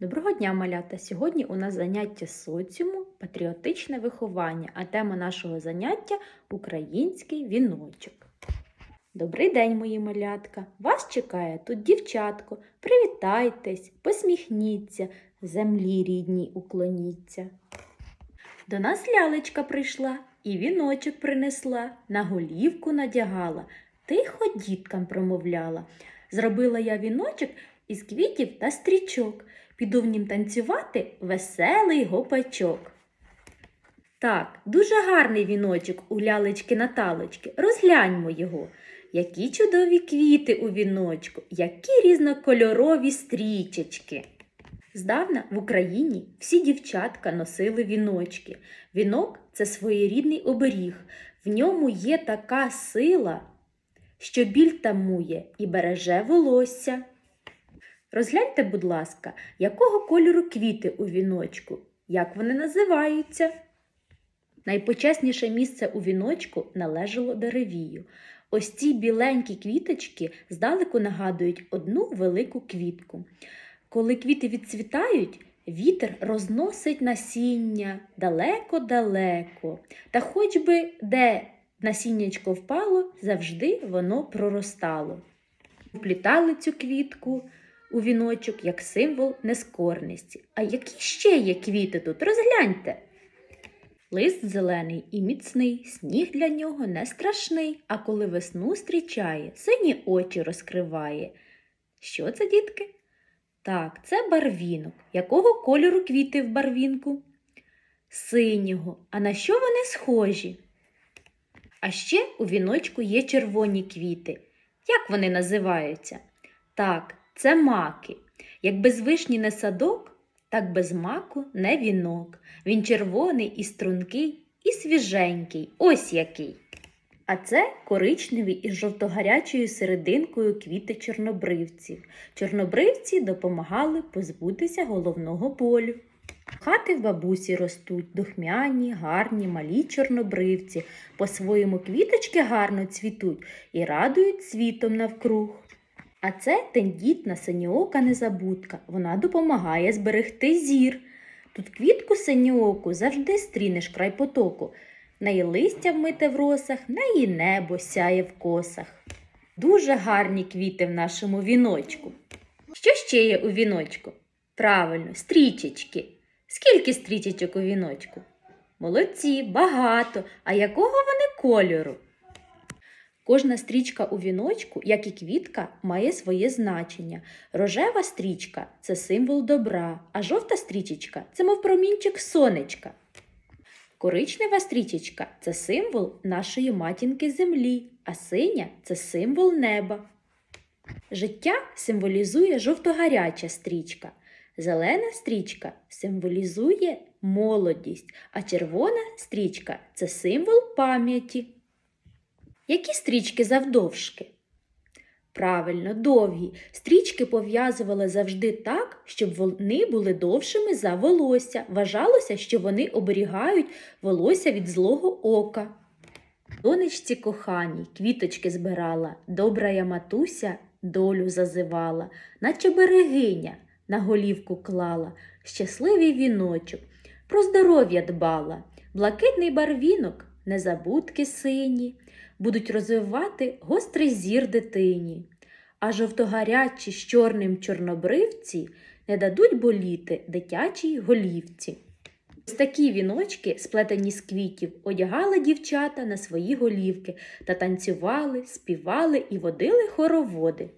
Доброго дня, малята! Сьогодні у нас заняття соціуму, патріотичне виховання, а тема нашого заняття український віночок. Добрий день, мої малятка! Вас чекає тут дівчатко. Привітайтесь, посміхніться, землі рідній уклоніться. До нас лялечка прийшла і віночок принесла, на голівку надягала, тихо діткам промовляла. Зробила я віночок із квітів та стрічок. Піду в нім танцювати веселий гопачок. Так, дуже гарний віночок у лялечки Наталочки. Розгляньмо його. Які чудові квіти у віночку, які різнокольорові стрічечки. Здавна в Україні всі дівчатка носили віночки. Вінок це своєрідний оберіг. В ньому є така сила, що біль тамує і береже волосся. Розгляньте, будь ласка, якого кольору квіти у віночку, як вони називаються. Найпочесніше місце у віночку належало деревію. Ось ці біленькі квіточки здалеку нагадують одну велику квітку. Коли квіти відцвітають, вітер розносить насіння далеко-далеко. Та хоч би де насіннячко впало, завжди воно проростало. Вплітали цю квітку у віночок як символ нескорності. А які ще є квіти тут? Розгляньте. Лист зелений і міцний, сніг для нього не страшний, а коли весну зустрічає, сині очі розкриває. Що це, дітки? Так, це барвінок. Якого кольору квіти в барвінку? Синього. А на що вони схожі? А ще у віночку є червоні квіти. Як вони називаються? Так, це маки. Як без вишні не садок, так без маку не вінок. Він червоний і стрункий, і свіженький. Ось який. А це коричневі із жовтогарячою серединкою квіти чорнобривців. Чорнобривці допомагали позбутися головного болю. Хати в бабусі ростуть духмяні, гарні, малі чорнобривці. По-своєму квіточки гарно цвітуть і радують світом навкруг. А це тендітна синьоока незабудка. Вона допомагає зберегти зір. Тут квітку синьооку завжди стрінеш край потоку. В неї листя вмите в росах, в неї небо сяє в косах. Дуже гарні квіти в нашому віночку. Що ще є у віночку? Правильно, стрічечки. Скільки стрічечок у віночку? Молодці, багато. А якого вони кольору? Кожна стрічка у віночку, як і квітка, має своє значення. Рожева стрічка це символ добра, а жовта стрічечка це мов промінчик сонечка. Коричнева стрічечка це символ нашої матінки землі, а синя це символ неба. Життя символізує жовтогаряча стрічка. Зелена стрічка символізує молодість, а червона стрічка це символ пам'яті. Які стрічки завдовжки? Правильно, довгі. Стрічки пов'язували завжди так, щоб вони були довшими за волосся. Вважалося, що вони оберігають волосся від злого ока. Донечці коханій квіточки збирала, добра я матуся долю зазивала, наче берегиня на голівку клала, щасливий віночок, про здоров'я дбала, блакитний барвінок, незабудки сині будуть розвивати гострий зір дитині, а жовтогарячі з чорним чорнобривці не дадуть боліти дитячій голівці. Ось такі віночки, сплетені з квітів, одягали дівчата на свої голівки та танцювали, співали і водили хороводи.